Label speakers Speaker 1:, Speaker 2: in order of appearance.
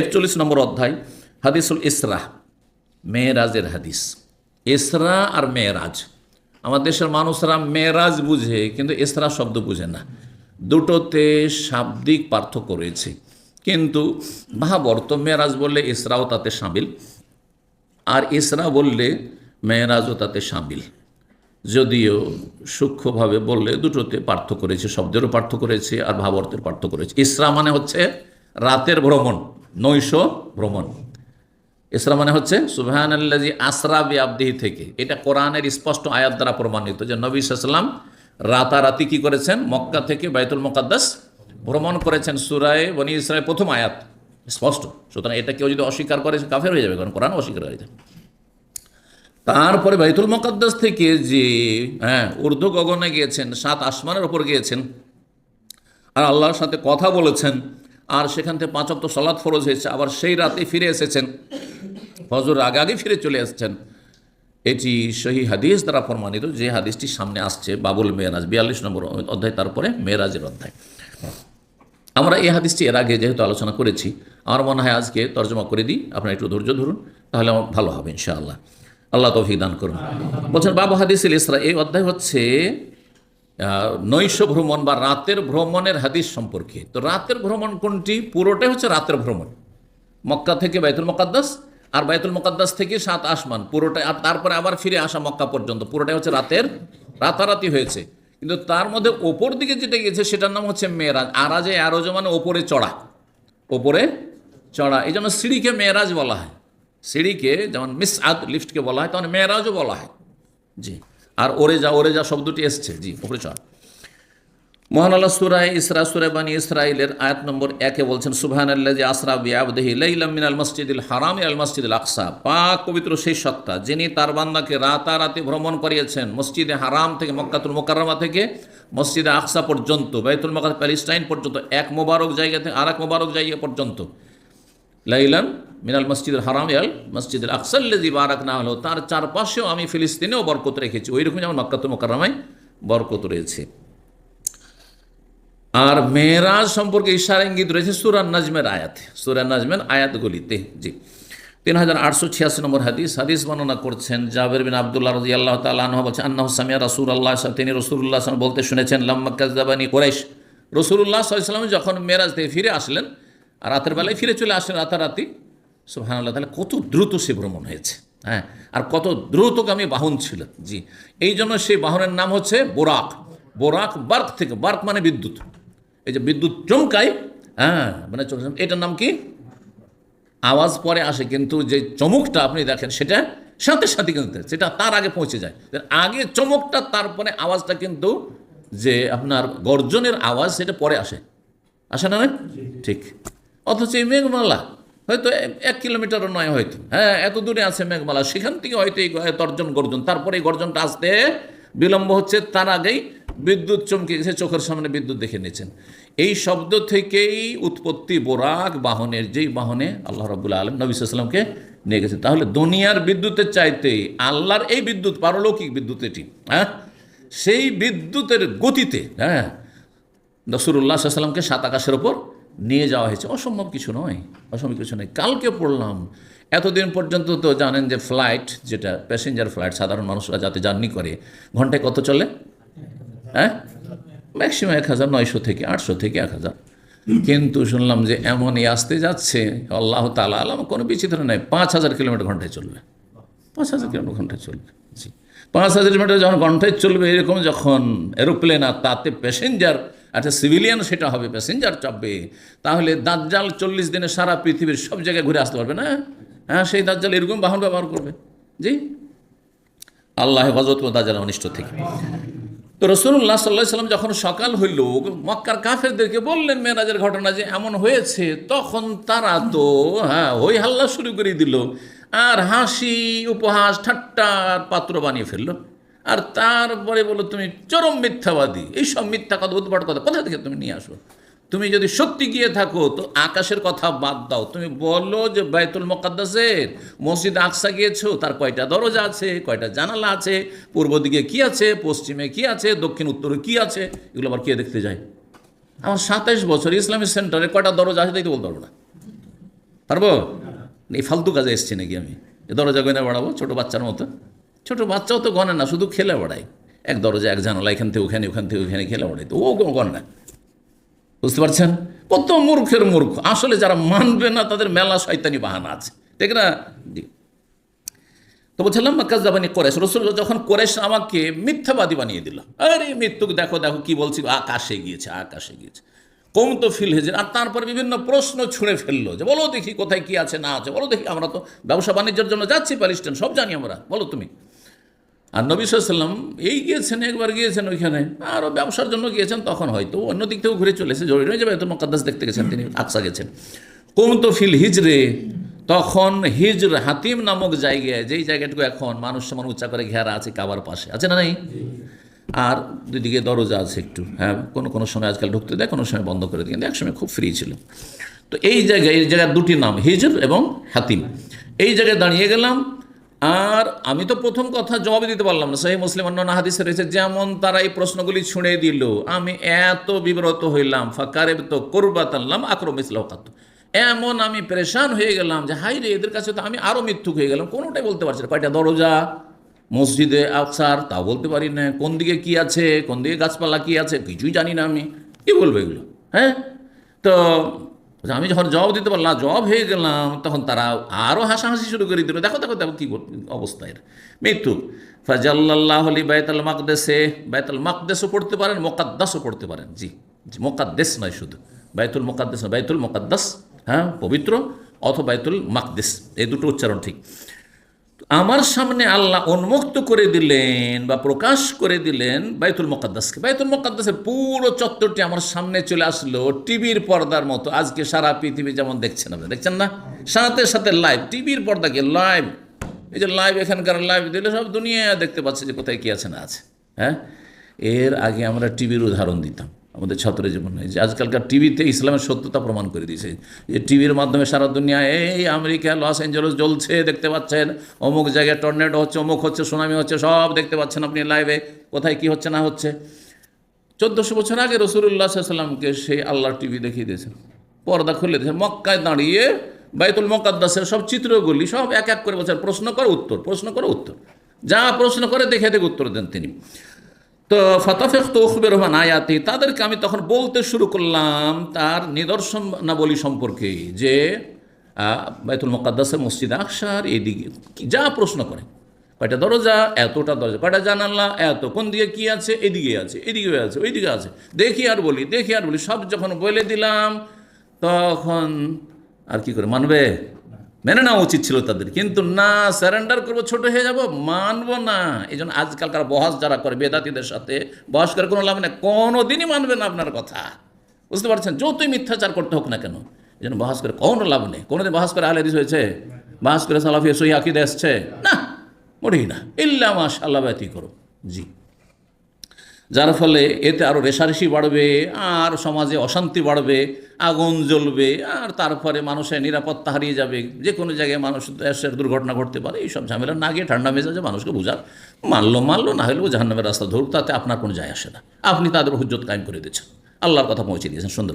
Speaker 1: একচল্লিশ নম্বর অধ্যায়, হাদিসুল ইসরা মেয়েরাজের হাদিস। ইসরা আর মেয়েরাজ। আমাদের দেশের মানুষরা মেয়েরাজ বুঝে, কিন্তু ইসরা শব্দ বুঝে না। দুটোতে শাব্দিক পার্থক্য রয়েছে। কিন্তু মহাবর্ত মেয়েরাজ বললে ইসরাও তাতে সামিল, আর ইসরা বললে মেয়েরাজও তাতে সামিল। যদিও সূক্ষ্মভাবে বললে দুটোতে পার্থক্য রয়েছে, শব্দেরও পার্থক্য রয়েছে আর ভাবার্থের পার্থক্য রয়েছে। ইসরা মানে হচ্ছে রাতের ভ্রমণ। নৈশ ভ্রমণ। ইসরা মানে হচ্ছে সুবহান আল্লাজি আসরা বি আবদিহি থেকে। এটা কোরআনের স্পষ্ট আয়াত দ্বারা প্রমাণিত যে নবী সাল্লাম রাতারাতি কি করেছেন? মক্কা থেকে বাইতুল মোকাদ্দাস ভ্রমণ করেছেন। সুরায় বনি ইসরায়েল প্রথম আয়াত। স্পষ্ট। সুতরাং এটা কেউ যদি অস্বীকার করে কাফের হয়ে যাবে, কারণ কোরআন অস্বীকার হয়ে যাবে তারপরে বাইতুল মোকাদ্দাস থেকে যে হ্যাঁ ঊর্ধ্ব গগনে গিয়েছেন, সাত আসমানের ওপর গিয়েছেন, আর আল্লাহর সাথে কথা বলেছেন আর সেখান থেকে পাঁচ অক্ট সলাৎ ফরজ হয়েছে, আবার সেই রাতে ফিরে এসেছেন। ফজর আগে ফিরে চলে এসেছেন। এটি সহি হাদিস দ্বারা প্রমাণিত, যে হাদিসটি সামনে আসছে বাবুল মেয়েরাজ বিয়াল্লিশ নম্বর অধ্যায়, তারপরে মেয়েরাজের অধ্যায়। আমরা এই হাদিসটি এর আগে যেহেতু আলোচনা করেছি, আমার মনে হয় আজকে তর্জমা করে দিই। আপনারা একটু ধৈর্য ধরুন, তাহলে আমার ভালো হবে ইনশাআল্লাহ। আল্লাহ তৌফিক দান করুন। বলছেন, বাবু হাদিস ইসরা, এই অধ্যায় হচ্ছে নৈশ ভ্রমণ বা রাতের ভ্রমণের হাদিস সম্পর্কে। তো রাতের ভ্রমণ কোনটি? পুরোটাই হচ্ছে রাতের ভ্রমণ। মক্কা থেকে বাইতুল মোকাদ্দাস আর বাইতুল মোকাদ্দাস থেকে সাত আসমান। পুরোটাই আর তারপরে আবার ফিরে আসা মক্কা পর্যন্ত। পুরোটাই হচ্ছে রাতের, রাতারাতি হয়েছে। কিন্তু তার মধ্যে ওপর দিকে যেটা গিয়েছে, সেটার নাম হচ্ছে মেয়েরাজ। আরাজে আরোজ মানে ওপরে চড়া। ওপরে চড়া। এই জন্য সিঁড়িকে মেয়েরাজ বলা হয়। সিঁড়িকে যেমন মিস আদ লিফটকে বলা হয়, তেমন মেয়েরাজও বলা হয়। জি। আর ওরে যা ওরে যা শব্দটি এসছে। জি ওপরে চড়া মহান আল্লাহ সুরায় ইসরা, সুরায় বানি ইসরাইলের আয়াত নম্বর একে বলছেন সুবহান আল্লাহ যে আসরা বিয়াবদেহি লাইলাম মিনাল মসজিদুল হারাম আল মসজিদুল আকসা। পাক পবিত্র সেই সত্তা, যিনি তার বান্দাকে রাতারাতি ভ্রমণ করিয়েছেন মসজিদে হারাম থেকে মক্কাতুল মোকারমা থেকে, মসজিদে আকসা পর্যন্ত, বাইতুল মকাদ প্যালিস্টাইন পর্যন্ত, এক মোবারক জায়গা থেকে আর এক মোবারক জায়গা পর্যন্ত। লাইলান মিনাল মসজিদুল হারাম আল মসজিদুল আকসাল্লাজি বারাক না হলো তার চারপাশেও আমি ফিলিস্তিনেও বরকত রেখেছি। ওই রকম যেমন মক্কাতুল মোকাররমায় বরকত রয়েছে। আর মেয়েরাজ সম্পর্কে ইশারা ইঙ্গিত রয়েছে সুরান নাজমের আয়াত। সুরান নাজমের আয়াতগুলিতে, জি। তিন হাজার আটশো ছিয়াশি নম্বর হাদিস হাদিস বর্ণনা করছেন জাবের বিন আবদুল্লাহ রাজি আল্লাহ তাল্লাহ বলছেন আন্না সামিয়া রসুল আল্লাহ তিনি রসুল্লাহ বলতে শুনেছেন লাম্মাকাজাবানি কোরাইশ। রসুল্লাহ সাল্লাম যখন মেরাজ থেকে ফিরে আসলেন, রাতের বেলায় ফিরে চলে আসলেন রাতারাতি সুহান আল্লাহ তাহলে কত দ্রুত সে ভ্রমণ হয়েছে হ্যাঁ? আর কত দ্রুতগামী বাহন ছিল জি। এই জন্য সেই বাহনের নাম হচ্ছে বোরাক। বোরাক বার্ক থেকে বার্ক মানে বিদ্যুৎ। এই যে বিদ্যুৎ চমকায় হ্যাঁ মানে এটার নাম কি? আওয়াজ পরে আসে কিন্তু যে চমকটা আপনি দেখেন সেটা সাথে সাথে কিন্তু সেটা তার আগে পৌঁছে যায়। আগে চমকটা তারপরে আওয়াজটা কিন্তু যে আপনার গর্জনের আওয়াজ সেটা পরে আসে। আসে না না ঠিক। অথচ এই মেঘমালা হয়তো এক কিলোমিটারও নয় হয়তো। হ্যাঁ এত দূরে আছে মেঘমালা, সেখান থেকে হয়তো এই তর্জন গর্জন। তারপরে এই গর্জনটা আসতে বিলম্ব হচ্ছে, তার আগেই বিদ্যুৎ চমকে গেছে, চোখের সামনে বিদ্যুৎ দেখে নিয়েছেন। এই শব্দ থেকেই উৎপত্তি বোরাক বাহনের, যেই বাহনে আল্লাহ রবুল্লা আলম নবী সাল্লামকে নিয়ে গেছেন। তাহলে দুনিয়ার বিদ্যুতের চাইতে আল্লাহর এই বিদ্যুৎ পারলৌকিক বিদ্যুৎ এটি হ্যাঁ? সেই বিদ্যুতের গতিতে হ্যাঁ নসরুল্লাহ সাল্লামকে সাত আকাশের ওপর নিয়ে যাওয়া হয়েছে। অসম্ভব কিছু নয়, অসম্ভব কিছু নয়। কালকে পড়লাম, এতদিন পর্যন্ত তো জানেন যে ফ্লাইট যেটা প্যাসেঞ্জার ফ্লাইট সাধারণ মানুষরা যাতে জার্নি করে, ঘন্টায় কত চলে? হ্যাঁ? ম্যাক্সিমাম এক হাজার নয়শো থেকে আটশো থেকে এক হাজার। কিন্তু শুনলাম যে এমনই আসতে যাচ্ছে, আল্লাহ তালা আলাম, কোনো বিচিত্র নয় পাঁচ হাজার কিলোমিটার ঘন্টায় চলবে। পাঁচ হাজার কিলোমিটার ঘন্টায় চলবে। পাঁচ হাজার কিলোমিটার যখন ঘন্টায় চলবে, এরকম যখন এরোপ্লেন আর তাতে প্যাসেঞ্জার একটা সিভিলিয়ান সেটা হবে প্যাসেঞ্জার চাপবে। তাহলে দাজ্জাল চল্লিশ দিনে সারা পৃথিবীর সব জায়গায় ঘুরে আসতে পারবে না? হ্যাঁ সেই দাজ্জাল এরকম বাহন ব্যবহার করবে। জি? আল্লাহ হেফাজত দাজ্জাল অনিষ্ট থেকে। তো রসুল্লাহ সাল্লাহ সাল্লাম যখন সকাল হইল, মক্কার কাফেরদেরকে বললেন মেয়েরাজের ঘটনা যে এমন হয়েছে, তখন তারা তো হ্যাঁ হই হাল্লা শুরু করে দিল। আর হাসি, উপহাস, ঠাট্টার পাত্র বানিয়ে ফেলল। আর তারপরে বলো তুমি চরম মিথ্যাবাদী। এইসব মিথ্যা কথা উদ্ভট কথা, কোথা থেকে তুমি নিয়ে আসো? তুমি যদি সত্যি গিয়ে থাকো, তো আকাশের কথা বাদ দাও। তুমি বলো যে বাইতুল মোকাদ্দাসের মসজিদ আকসা গিয়েছো, তার কয়টা দরজা আছে, কয়টা জানালা আছে, পূর্ব দিকে কি আছে, পশ্চিমে কি আছে, দক্ষিণ উত্তরে কি আছে, এগুলো আবার কে দেখতে যায়? আমার সাতাইশ বছর ইসলামিক সেন্টারে কয়টা দরজা আছে তাই তো বলতে পারব না। পারব? এই ফালতু কাজে এসছি নাকি আমি? দরজা গনে বাড়াবো, ছোটো বাচ্চার মতো। ছোটো বাচ্চাও তো গনে না, শুধু খেলে বেড়ায়। এক দরজা এক জানালা এখান থেকে ওখানে, ওখান থেকে ওখানে খেলে বেড়াই তো ও গণ না। বুঝতে পারছেন? কত মূর্খের মূর্খ। আসলে যারা মানবে না, তাদের মেলা শয়তানি বাহানা আছে। ঠিক না? তো বলছিলাম কাজ জাবানি করেশ রসুল যখন করেশ আমাকে মিথ্যাবাদী বানিয়ে দিল। আরে মৃত্যুক, দেখো দেখো কি বলছি। আকাশে গিয়েছে আকাশে গিয়েছে। কম তো ফিল হয়েছে আর তারপরে বিভিন্ন প্রশ্ন ছুঁড়ে ফেলল যে, বলো দেখি কোথায় কি আছে, না আছে। বলো দেখি আমরা তো ব্যবসা বাণিজ্যের জন্য যাচ্ছি প্যালিস্টাইন সব জানি আমরা। বলো তুমি। আর নবী সাল্লাম এই গিয়েছেন, একবার গিয়েছেন ওইখানে আরও ব্যবসার জন্য গিয়েছেন তখন হয়তো, অন্য দিক থেকেও ঘুরে চলে এসে জরুরি নয় যে বেতন মকাদ্দাস দেখতে গেছেন, তিনি আকসা গেছেন। কোন তো ফিল হিজরে, তখন হিজর হাতিম নামক জায়গায়, যেই জায়গাটুকু এখন মানুষ সমান উচ্চা করে ঘেরা আছে, কাবার পাশে, আছে না নাই? আর দুদিকে দরজা আছে একটু হ্যাঁ কোনো কোনো সময় আজকাল ঢুকতে দেয়, কোনো সময় বন্ধ করে দেয়, কিন্তু একসময় খুব ফ্রি ছিল। তো এই জায়গায়, এই জায়গার দুটি নাম, হিজর এবং হাতিম। এই জায়গায় দাঁড়িয়ে গেলাম আর আমি তো প্রথম কথা জবাব দিতে পারলাম না। সেই মুসলিম অন্য হাদিসে রয়েছে, যেমন তারা এই প্রশ্নগুলি ছুঁড়ে দিল, আমি এত বিব্রত হইলাম, ফাকারেব তো করবাত আনলাম আক্রম ইসলাকাত এমন আমি পরেশান হয়ে গেলাম যে হাই রে, এদের কাছে তো আমি আরও মিথ্যুক হয়ে গেলাম, কোনোটাই বলতে পারছি না। কয়টা দরজা? মসজিদে আকসার, তাও বলতে পারি না। কোন দিকে কি আছে? কোন দিকে গাছপালা কি আছে? কিছুই জানি না আমি। কি বলব এগুলো? হ্যাঁ? তো আমি যখন জবাব দিতে পারলাম না, জবাব হয়ে গেলাম, তখন তারা আরও হাসাহাসি শুরু করে দিল। দেখো দেখো দেখো কী অবস্থা এর। মৃত্যু। ফাজাল্লাহ আলী বায়তাল মাকদেসে বায়তাল মাকদেসও পড়তে পারেন, মোকাদ্দাসও পড়তে পারেন। জি মোকাদ্দেস নয় শুধু। বাইতুল মোকাদ্দেস বাইতুল মোকাদ্দাস হ্যাঁ পবিত্র, অথবা বাইতুল মাকদেস। এই দুটো উচ্চারণ ঠিক। আমার সামনে আল্লাহ উন্মুক্ত করে দিলেন বা প্রকাশ করে দিলেন বাইতুল মোকাদ্দাসকে। বাইতুল মোকাদ্দাসের পুরো চত্বরটি আমার সামনে চলে আসলো টিভির পর্দার মতো। আজকে সারা পৃথিবী যেমন দেখছেন আপনি। দেখছেন না? সাথে সাথে লাইভ টিভির পর্দাকে লাইভ এই যে লাইভ এখানকার লাইভ দিলে সব দুনিয়া দেখতে পাচ্ছে যে কোথায় কী আছে না আছে। হ্যাঁ? এর আগে আমরা টিভির উদাহরণ দিতাম। আমাদের ছাত্র জীবনে যে আজকালকার টিভিতে ইসলামের সত্যতা প্রমাণ করে দিয়েছে। যে টিভির মাধ্যমে সারা দুনিয়া, এই আমেরিকা, লস অ্যাঞ্জেলস জ্বলছে দেখতে পাচ্ছেন। অমুক জায়গায় টর্নেডো হচ্ছে, অমুক হচ্ছে, সুনামি হচ্ছে, সব দেখতে পাচ্ছেন আপনি লাইভে। কোথায় কি হচ্ছে না হচ্ছে। চোদ্দোশো বছর আগে রসুল্লাহ সাল্লামকে সেই আল্লাহর টিভি দেখিয়ে দিয়েছেন। পর্দা খুলে দিয়েছেন, মক্কায় দাঁড়িয়ে বাইতুল মকাদ্দাসের সব চিত্রগুলি সব এক এক করে বলছেন, প্রশ্ন করে উত্তর, প্রশ্ন করে উত্তর। যা প্রশ্ন করে দেখে দেখে উত্তর দেন তিনি। তো ফতাফেক তৌখবে রহমান আয়াতি, তাদেরকে আমি তখন বলতে শুরু করলাম তার নিদর্শন না বলি সম্পর্কে যে বাইতুল মোকাদ্দাসের মসজিদ আকসার এদিকে যা প্রশ্ন করে। কয়টা দরজা? এতটা দরজা। কয়টা জানাল্লা এত। কোন দিকে কি আছে? এদিকে আছে এদিকে আছে, ওইদিকে আছে। দেখি আর বলি, দেখি আর বলি। সব যখন বলে দিলাম, তখন আর কি করে? মানবে? মেনে নেওয়া উচিত ছিল তাদের। কিন্তু না স্যারেন্ডার করব, ছোট হয়ে যাব, মানব না। এই জন্য আজকালকার বহাস যারা করে, বেদাতিদের সাথে বহাস করে কোনো লাভ নেই। কোনো দিনই মানবে না আপনার কথা। বুঝতে পারছেন? যতই মিথ্যাচার করতে হোক না কেন, এই জন্য বহাস করে কোনো লাভ নেই। কোনোদিন বহাস করে আহলেদিস হয়েছে? বহাস করে সালাফিয়া সহি আকিদে এসছে? না মোটেই না। ইল্লা মাস আল্লাহ ব্যতী করো জি। যার ফলে এতে আরও রেশারেশি বাড়বে, আর সমাজে অশান্তি বাড়বে, আগুন জ্বলবে, আর তারপরে মানুষের নিরাপত্তা হারিয়ে যাবে। যে কোনো জায়গায় মানুষ দেশের দুর্ঘটনা ঘটতে পারে, এইসব ঝামেলা না গিয়ে ঠান্ডা মেজাজে মানুষকে বোঝার। মানলো মানলো, না হলেও জাহান্নামের রাস্তা ধরুক, তাতে আপনার কোনো যায় আসে না। আপনি তাদের হুজ্জত কায়েম করে দিচ্ছেন। আল্লাহর কথা পৌঁছে দিয়েছেন, সুন্দর